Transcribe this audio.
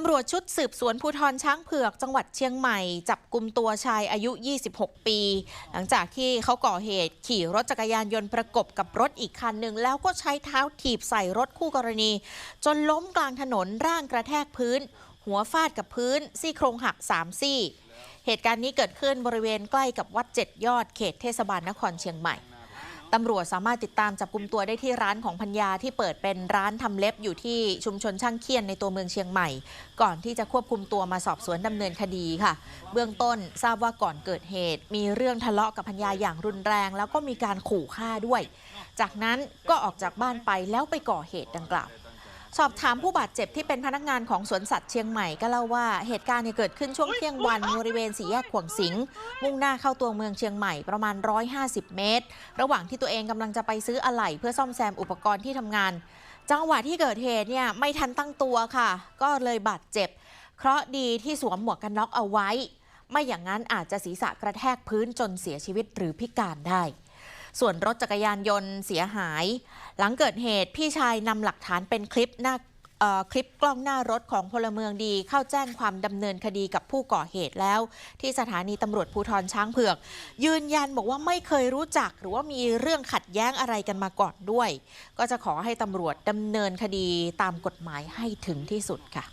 ตำรวจชุดสืบสวนภูธรช้างเผือกจังหวัดเชียงใหม่ จับกลุ่มตัวชายอายุ 26 ปี หลังจากที่เขาก่อเหตุขี่รถจักรยานยนต์ประกบกับรถอีกคันหนึ่ง แล้วก็ใช้เท้าถีบใส่รถคู่กรณี จนล้มกลางถนนร่างกระแทกพื้น หัวฟาดกับพื้น ซี่โครงหัก 3 ซี่ เหตุการณ์นี้เกิดขึ้นบริเวณใกล้กับวัดเจ็ดยอดเขตเทศบาลนครเชียงใหม่ ตำรวจสามารถติดตามจับกลุ่มตัวได้ที่ร้านของพัญญาที่เปิดเป็นร้านทำเล็บอยู่ที่ชุมชนช่างเคียนในตัวเมืองเชียงใหม่ ก่อนที่จะควบคุมตัวมาสอบสวนดำเนินคดีค่ะ เบื้องต้นทราบว่าก่อนเกิดเหตุ มีเรื่องทะเลาะกับพัญญาอย่างรุนแรง แล้วก็มีการขู่ฆ่าด้วย จากนั้นก็ออกจากบ้านไปแล้วไปก่อเหตุดังกล่าว สอบถามผู้บาดเจ็บที่เป็นพนักงานของสวนสัตว์เชียงใหม่ก็เล่าว่าเหตุการณ์เนี่ยเกิดขึ้นช่วงเที่ยงวันบริเวณสี่แยกขวงสิงมุ่งหน้าเข้าตัวเมืองเชียงใหม่ประมาณ 150 เมตร ระหว่างที่ตัวเองกำลังจะไปซื้ออะไหล่เพื่อซ่อมแซมอุปกรณ์ที่ทำงาน จังหวะที่เกิดเหตุเนี่ยไม่ทันตั้งตัวค่ะ ก็เลยบาดเจ็บ เคราะห์ดีที่สวมหมวกกันน็อกเอาไว้ ไม่อย่างนั้นอาจจะศีรษะกระแทกพื้นจนเสียชีวิตหรือพิการได้ ส่วนรถจักรยานยนต์เสียหาย หลังเกิดเหตุพี่ชายนำหลักฐานเป็นคลิปหน้าคลิปกล้องหน้ารถของพลเมืองดี เข้าแจ้งความดำเนินคดีกับผู้ก่อเหตุแล้ว ที่สถานีตำรวจภูธรช้างเผือก ยืนยันบอกว่าไม่เคยรู้จัก หรือว่ามีเรื่องขัดแย้งอะไรกันมาก่อนด้วย ก็จะขอให้ตำรวจดำเนินคดีตามกฎหมายให้ถึงที่สุดค่ะ